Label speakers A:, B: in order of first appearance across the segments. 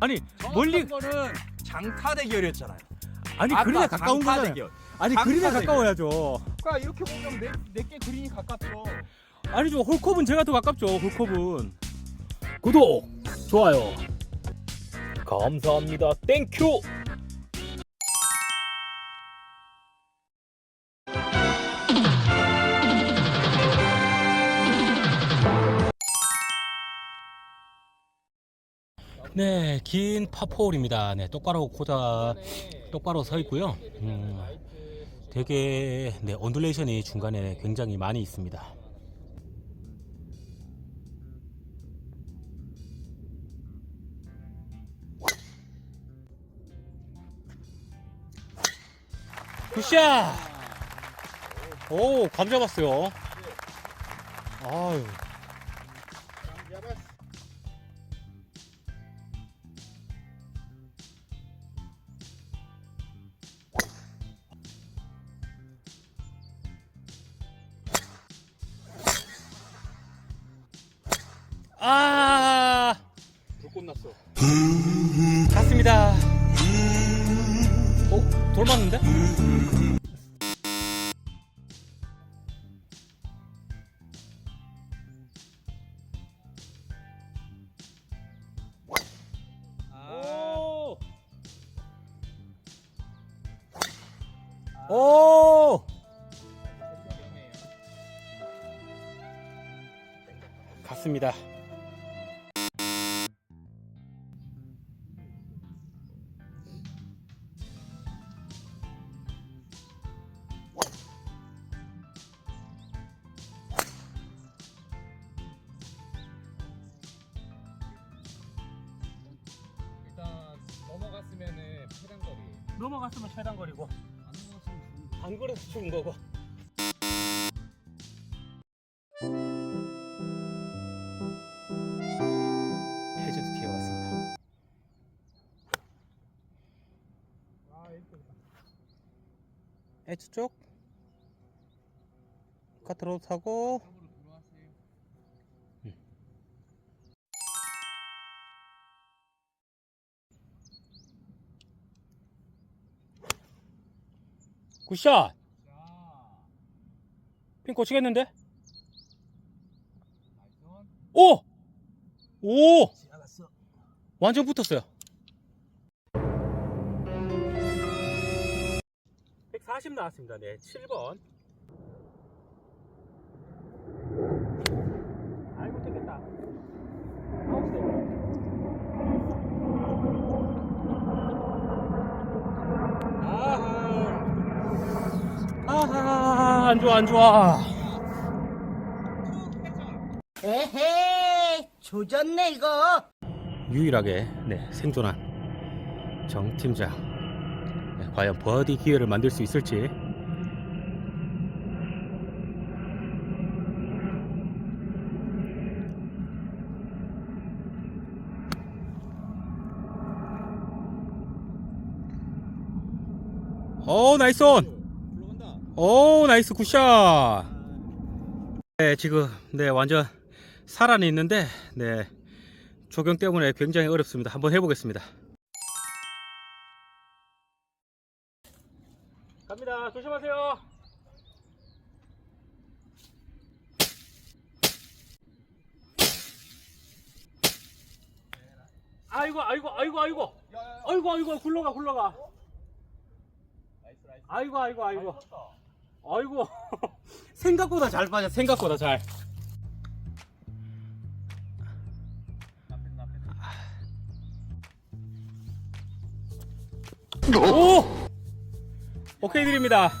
A: 아니 멀리
B: 거는 장타 대결이었잖아요.
A: 아니
B: 아까
A: 그린에 가까운
B: 장타
A: 거잖아요.
B: 대결.
A: 아니
B: 장타
A: 그린에
B: 대결.
A: 가까워야죠.
B: 그러니까 이렇게 보면 내, 내게 그린이 가깝죠.
A: 아니죠 홀컵은 제가 더 가깝죠 홀컵은.
C: 구독, 좋아요. 감사합니다. 땡큐.
A: 네, 긴 파포홀입니다. 네, 똑바로 고다 똑바로 서 있고요. 음, 되게 네, 언듈레이션이 중간에 굉장히 많이 있습니다. 굿샷! 오, 감 잡았어요. 아유. 갔습니다.
B: 쪽으로 들어왔어요.
A: 굿샷.
B: 자,
A: 핀 꽂히겠는데? 오! 오! 완전 붙었어요. 140 나왔습니다. 네, 7번. 아이고, 뜯겼다. 아웃세. 아하, 안 좋아, 안 좋아.
D: 에헤이 조졌네 이거
A: 유일하게 네, 생존한 정 팀장 네, 과연 버디 기회를 만들 수 있을지 오 나이스 온! 오 나이스 굿샷 네 지금 네 완전 살아는 있는데 네 조경 때문에 굉장히 어렵습니다 한번 해보겠습니다 갑니다 조심하세요 아이고 아이고 아이고 아이고. 아이고 아이고 굴러가 굴러가. 아이고 아이고 아이고. 아이고 생각보다 잘 빠져 생각보다 잘. 오! 오케이 드립니다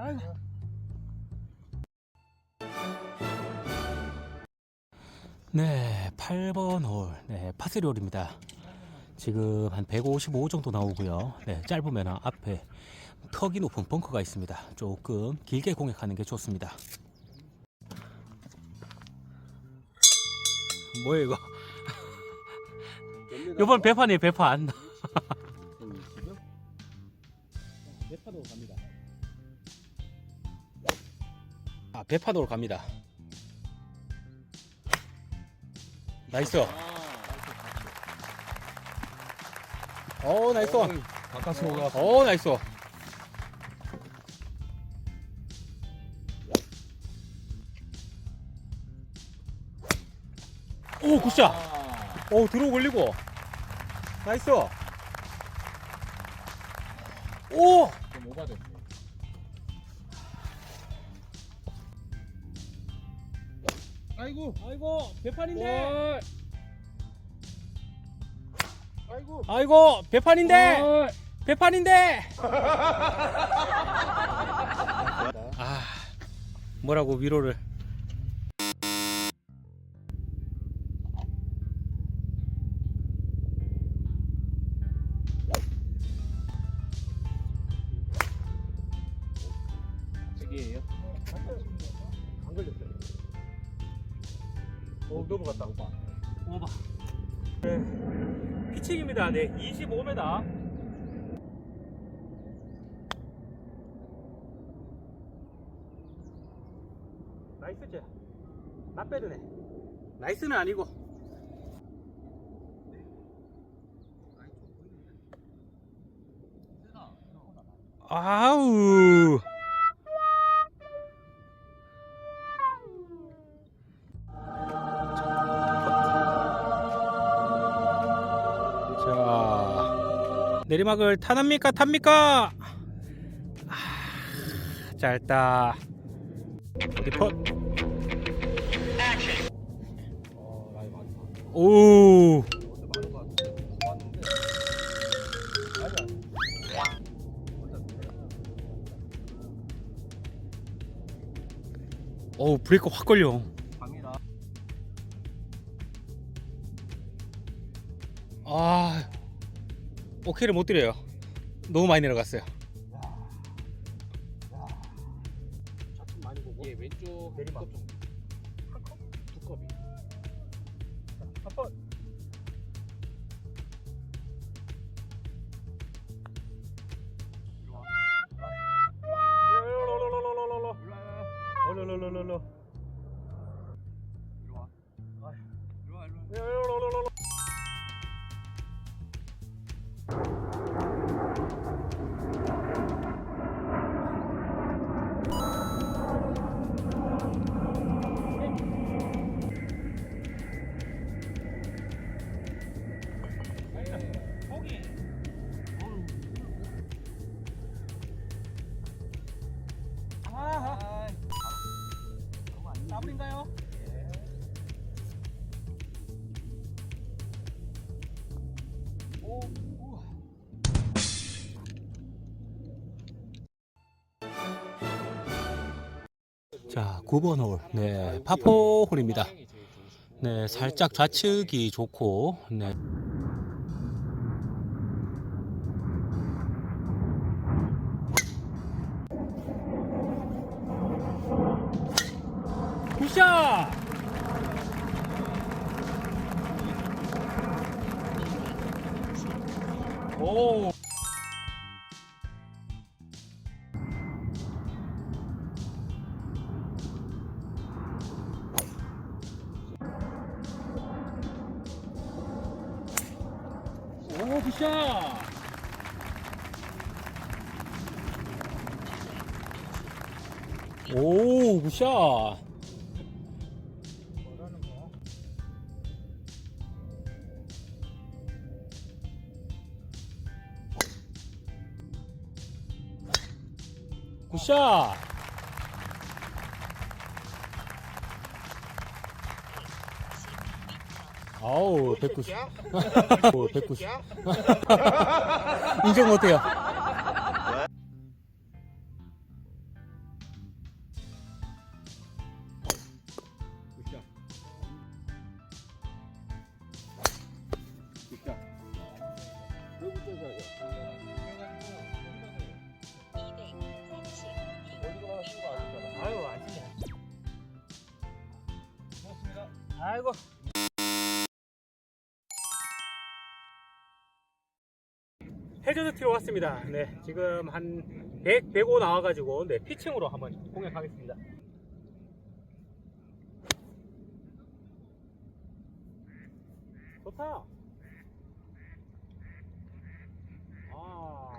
B: 아이고.
A: 네, 8번 홀, 네, 파스리 홀입니다. 지금 한 155 정도 나오고요. 네, 짧으면 앞에 턱이 높은 벙커가 있습니다. 조금 길게 공략하는 게 좋습니다. 뭐야 이거? 이번 배판이에요, 배판. 배판으로 갑니다. 배판으로 갑니다. 나이스. 어, 나이스.
B: 바깥으로 올라.
A: 어, 나이스. 오, 굿샷. 오, 들어 걸리고. 나이스. 오!
B: 좀 오바됐어. 아이고.
A: 아이고, 배판인데.
B: 아이고.
A: 아이고, 배판인데. 배판인데. 아, 뭐라고 위로를.
B: 저기예요. 안 걸렸어요. 어 넘어갔다. 오바.
A: 오바. 네. 피칭입니다. 네, 25m. 나이스지? 나빼드네. 나이스는 아니고. 아우. 내리막을 타납니까 탑니까 아, 짧다 어디 컷. 오. 오 브레이크 확 걸려 오케이를 못 드려요 너무 많이 내려갔어요
B: 차츰 많이 보고. 얘 왼쪽 내리막 좀. 한 컵? 두 컵이. 한 번.
A: 자, 9번 홀. 네, 파포 홀입니다. 네, 살짝 좌측이 좋고, 네. 굿샷! 오. 샷! 굿샷! 아우, 190. 오, 190. 인정 못해요. 왔습니다. 네, 지금 한 100, 105 나와가지고 네, 피칭으로 한번 공략하겠습니다. 좋다. 아.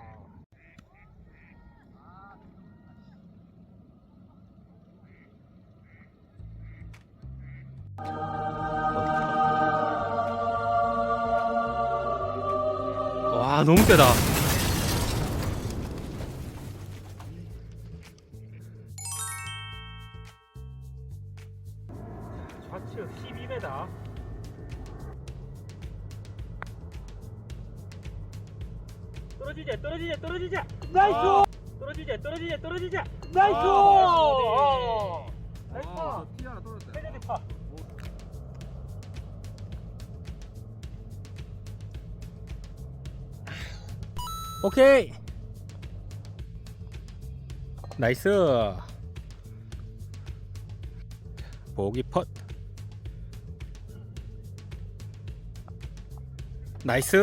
A: 와 너무 세다 오케이. 나이스. 보기 펫. 나이스.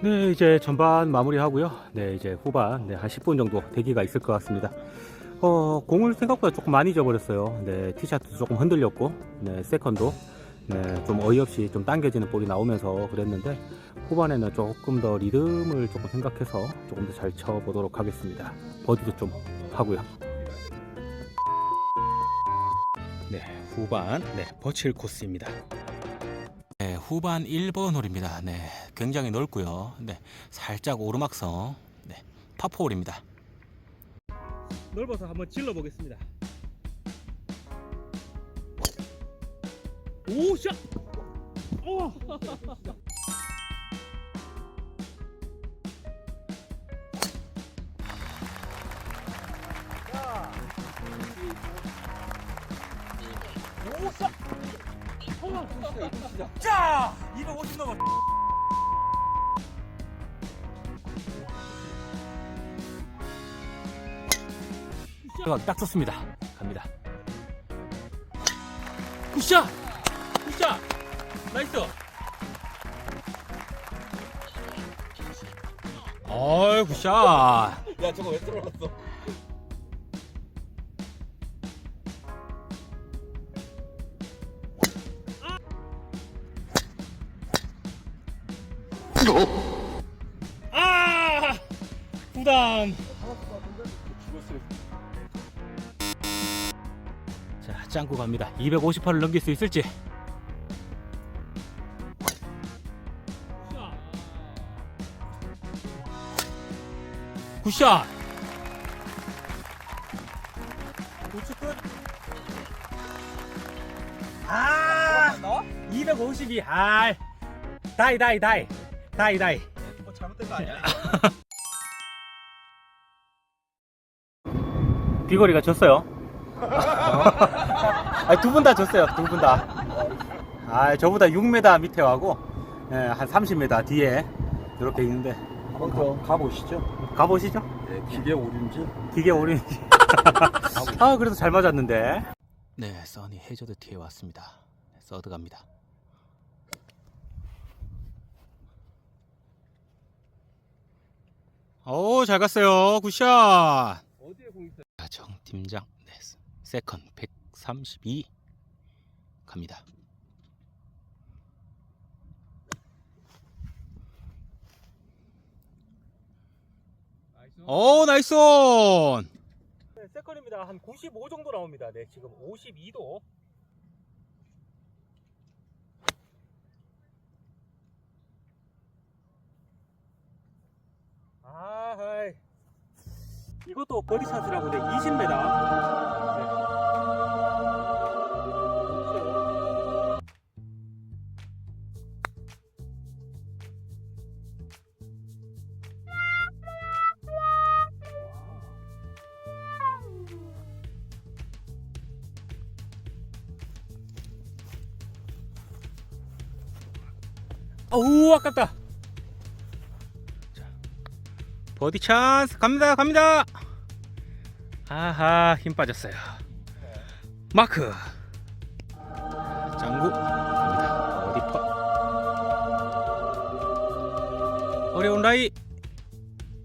A: 네 이제 전반 마무리하고요. 네 이제 후반 네, 한 10분 정도 대기가 있을 것 같습니다 어, 공을 생각보다 조금 많이 잊어버렸어요. 네, 티샷도 조금 흔들렸고, 네, 세컨도, 네, 좀 어이없이 좀 당겨지는 볼이 나오면서 그랬는데, 후반에는 조금 더 리듬을 조금 생각해서 조금 더 잘 쳐보도록 하겠습니다. 버디도 좀 하고요. 네, 후반, 네, 버칠 코스입니다. 네, 후반 1번 홀입니다. 네, 굉장히 넓고요. 네, 살짝 오르막성, 네, 파포홀입니다. 넓어서 한번 질러 보겠습니다. 오, 샷! 오! 오, 샷! 자! 250 넘어. 딱, 딱 좋습니다. 갑니다. 굿샷! 굿샷! 나이스! 어이, 굿샷!
B: 야 저거 왜 떨어졌어?
A: 짱구 갑니다. 258을 넘길 수 있을지. 굿샷! 아! 252. 아! 다이, 다이, 다이. 다이, 다이.
B: 뭐 잘못된 거 아니야?
A: 비거리가 졌어요. 두 분 다 졌어요. 두 분 다. 아, 저보다 6m 밑에 하고 예, 한 30m 뒤에 이렇게 있는데
B: 한번 더 가보시죠.
A: 가보시죠.
B: 네, 기계 오륜지.
A: 기계 오른지. 아, 그래도 잘 맞았는데. 네, 써니 해저드 티에 왔습니다. 네, 서드 갑니다. 오, 잘 갔어요. 굿샷.
B: 어디에 공 있어요?
A: 자, 정 팀장 네, 세컨 132 갑니다. 오 나이스 온! 네, 세컨입니다. 한 95 정도 나옵니다. 네, 지금 52도. 아, 하이. 이것도 버디샷이라고 네, 20m. 네. 어우 아깝다. 자 버디 찬스. 갑니다 갑니다. 아하 힘 빠졌어요. 마크. 장구. 갑니다. 버디 파. 어려운 라이.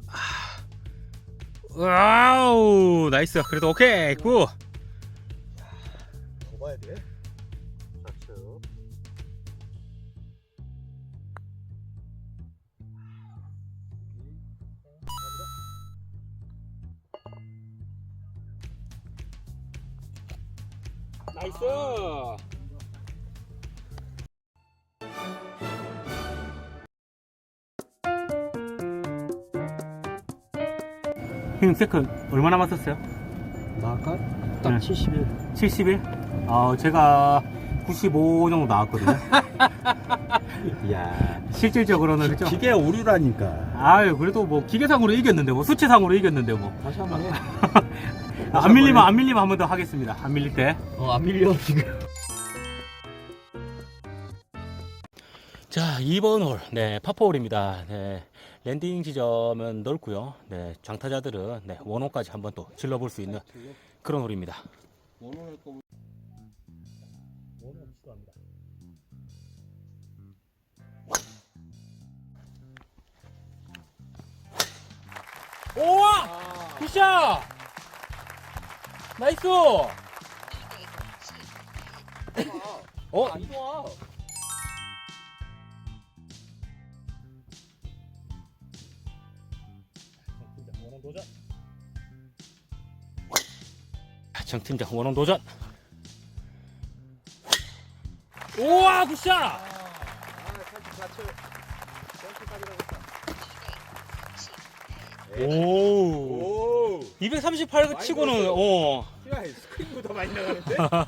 A: 아. 와우 나이스. 그래도 오케이.
B: 굿더 봐야 돼.
A: 얼마 남았었어요?
B: 나갈까?
A: 네.
B: 딱 71.
A: 71? 어, 제가 95 정도 나왔거든요.
B: 야,
A: 실질적으로는 그죠?
B: 기계 오류라니까.
A: 아유, 그래도 뭐 기계상으로 이겼는데 뭐 수치상으로 이겼는데 뭐.
B: 다시 한번 해.
A: 아, 안 밀리면 안 밀리면 한 번 더 하겠습니다. 안 밀릴 때.
B: 어, 안 밀려 지금.
A: 자, 2번 홀. 네, 파포홀입니다. 네. 랜딩 지점은 넓고요. 네, 장타자들은 네, 원호까지 한번 또 질러 볼 수 있는 그런 홀입니다.
B: 원원할 거.
A: 오와! 굿샷! 나이스! 어?
B: 안 좋아.
A: 정 팀장 원원 도전. 우와 굿샷!
B: 아.
A: 오.
B: 오.
A: 238 치고는 어.
B: 야, 스크린보다 많이 나가는데? 아,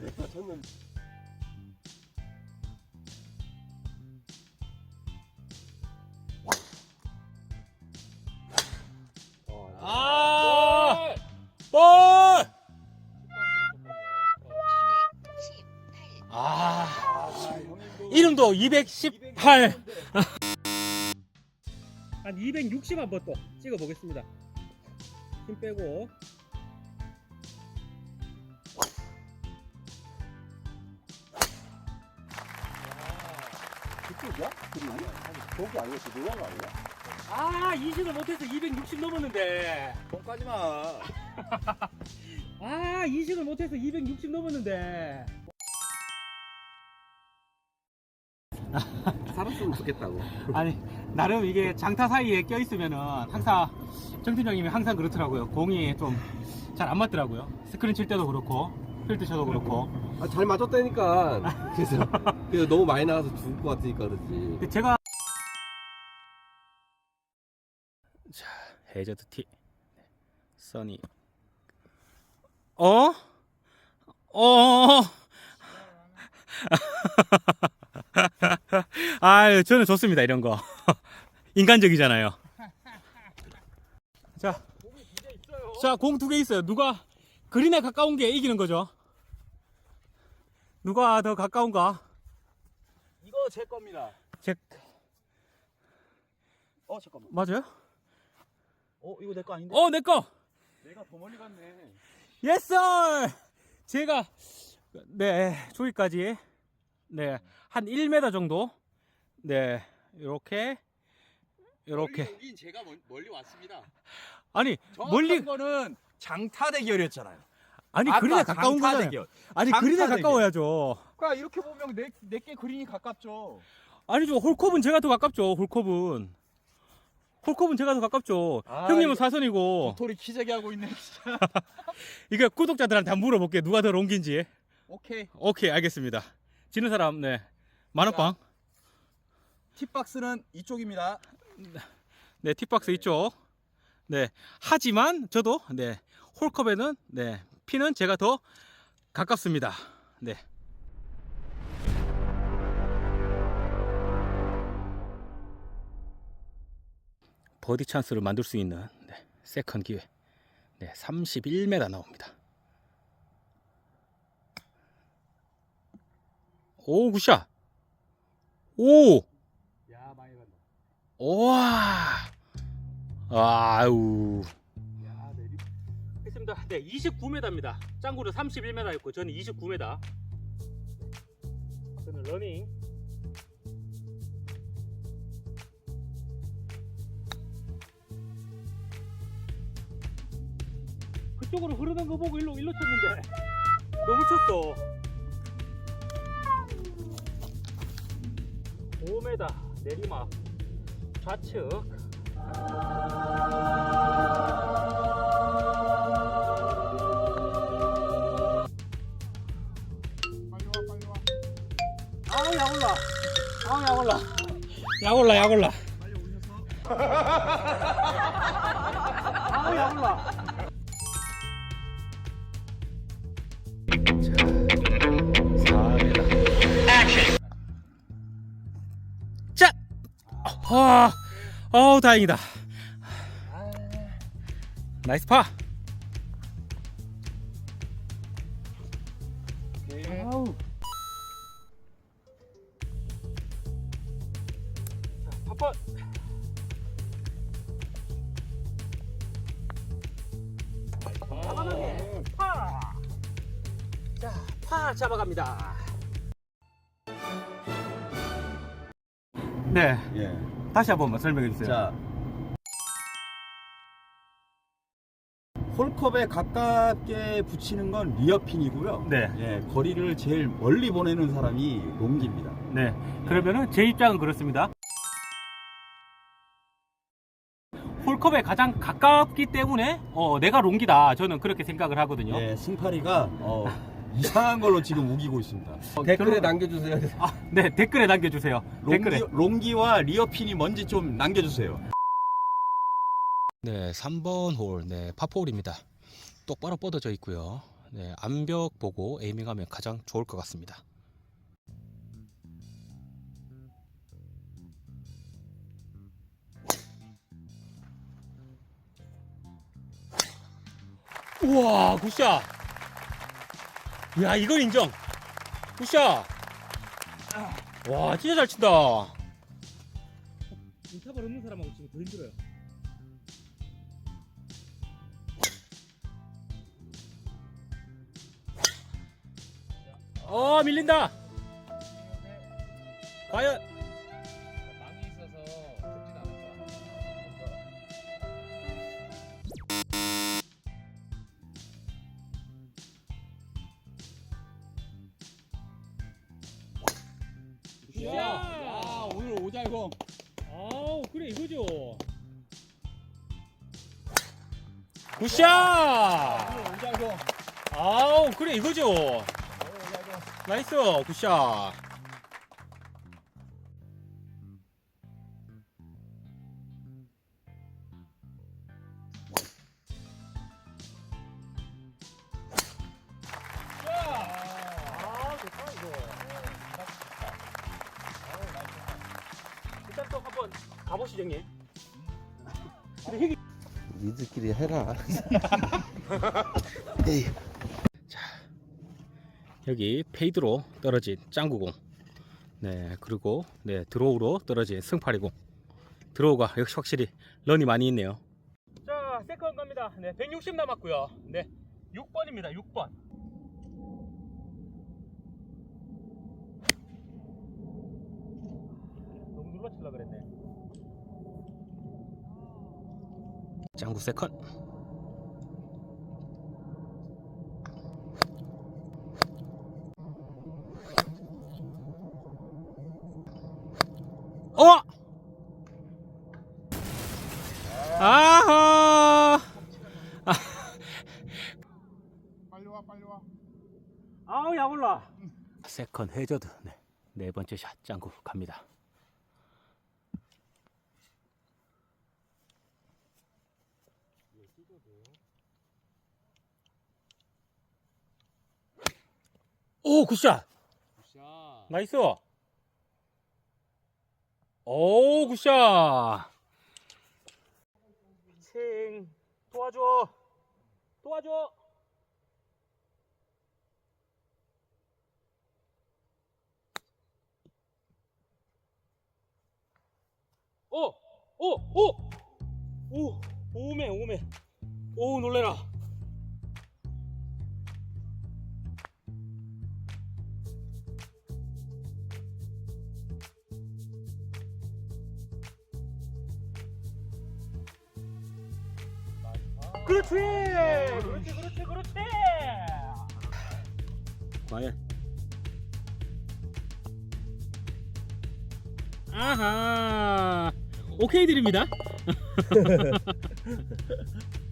B: 내가 쳤는.
A: 아! 218. 한 260 한번 또 찍어 보겠습니다. 힘 빼고.
B: 그쪽이야? 그림이? 저기 아니었어? 노란 거 아니야?
A: 아, 이식을 못해서 260 넘었는데.
B: 거기까지 마.
A: 아, 이식을 못해서 260 넘었는데.
B: 살았으면 좋겠다고.
A: 아니, 나름 이게 장타 사이에 껴 있으면은 항상 정 팀장님이 항상 그렇더라고요. 공이 좀 잘 안 맞더라고요. 스크린 칠 때도 그렇고, 필드 쳐도 그렇고.
B: 아, 잘 맞았다니까. 그래서, 그래서 너무 많이 나가서 죽을 것 같으니까 그렇지.
A: 제가 자 해저드 티 써니 어? 어? 아유 저는 좋습니다 이런 거 인간적이잖아요 자, 자 공 두 개 있어요 누가 그린에 가까운 게 이기는 거죠 누가 더 가까운가
B: 이거 제 겁니다.
A: 제
B: 어, 잠깐만.
A: 맞아요?
B: 어, 이거 내 거 아닌데?
A: 어, 내 거.
B: 내가 더 멀리 갔네.
A: 예스! 제가 네, 조기까지 네, 한 1m 정도 네, 요렇게 요렇게
B: 여긴 제가 멀, 멀리 왔습니다.
A: 아니,
D: 정확한
A: 멀리
D: 거는 장타 대결이었잖아요.
A: 아니
D: 아까
A: 그린에 가까운
D: 장타
A: 거잖아요.
D: 대결.
A: 아니
D: 장타
A: 그린에
D: 대결.
A: 가까워야죠.
D: 그러니까 이렇게 보면 내 내게 그린이 가깝죠.
A: 아니죠. 홀컵은 제가 더 가깝죠. 홀컵은. 홀컵은 제가 더 가깝죠.
D: 아,
A: 형님은
D: 이거-
A: 사선이고.
D: 도토리 키재기 하고 있네. 진짜.
A: 이거 구독자들한테 한번 물어볼게요. 누가 더 롱긴지.
D: 오케이.
A: 오케이, 알겠습니다. 지는 사람, 네. 만원빵.
D: 팁박스는 이쪽입니다.
A: 네, 팁박스 있죠. 네. 하지만 저도 네. 홀컵에는 네. 피는 제가 더 가깝습니다. 네. 버디 찬스를 만들 수 있는 네. 세컨 기회. 네, 31m 나옵니다. 오, 굿샷. 오!
B: 야, 많이 간다.
A: 우와! 아우.
B: 야 내리.
A: 했습니다. 네, 29m입니다. 짱구는 31m였고 저는 29m. 저는 러닝. 그쪽으로 흐르는 거 보고 일로 일로 쳤는데 너무 쳤어. 5m 내리막 좌측. 아우 약 올라. 아우 약 올라. 약 올라 약 올라. 아우 약 올라. 아, 어우 다행이다. 나이스. 자, 파 잡아갑니다. 네,
D: 예.
A: 다시 한 번만 설명해 주세요.
D: 자. 홀컵에 가깝게 붙이는 건 리어핀이고요.
A: 네.
D: 예, 거리를 제일 멀리 보내는 사람이 롱기입니다.
A: 네. 그러면은 제 입장은 그렇습니다. 홀컵에 가장 가깝기 때문에 어, 내가 롱기다. 저는 그렇게 생각을 하거든요.
D: 예, 승파리가 어, 이상한 걸로 지금 우기고 있습니다.
B: 댓글에 남겨주세요.
A: 아, 네 댓글에 남겨주세요. 댓글에.
D: 롱기, 롱기와 리어핀이 뭔지 좀 남겨주세요.
A: 네, 3번 홀, 네, 파포홀입니다. 똑바로 뻗어져 있고요. 네, 암벽 보고 에이밍하면 가장 좋을 것 같습니다. 우와, 굿샷! 야, 이건 인정! 굿샷! 와, 진짜 잘 친다! 인타벌 없는 사람하고 지금 더 힘들어요. 어 밀린다 과연 이거죠? 나이스 굿샷. 아 좋다 이거 일단 또 한번 가보시죠 형님.
B: 니들끼리 해라.
A: 여기 페이드로 떨어진 짱구공. 네 그리고 네 드로우로 떨어진 승팔이공. 드로우가 역시 확실히 런이 많이 있네요. 자 세컨 갑니다. 네 160 남았고요. 네 6번입니다 6번. 너무 눌러치려 그랬네. 짱구 세컨 아하!
B: 빨리 와, 빨리 와.
A: 아우, 야 올라. 세컨 해저드. 네. 네 번째 샷 짱구 갑니다. 오, 굿샷.
B: 굿샷.
A: 나이스. 오, 굿샷. 칭 도와줘. 도와줘. 오, 오, 오. 오, 오메, 오메. 오, 놀래라. 그렇지! 그렇지, 그렇지, 그렇지! 과연. 아하. 오케이 드립니다.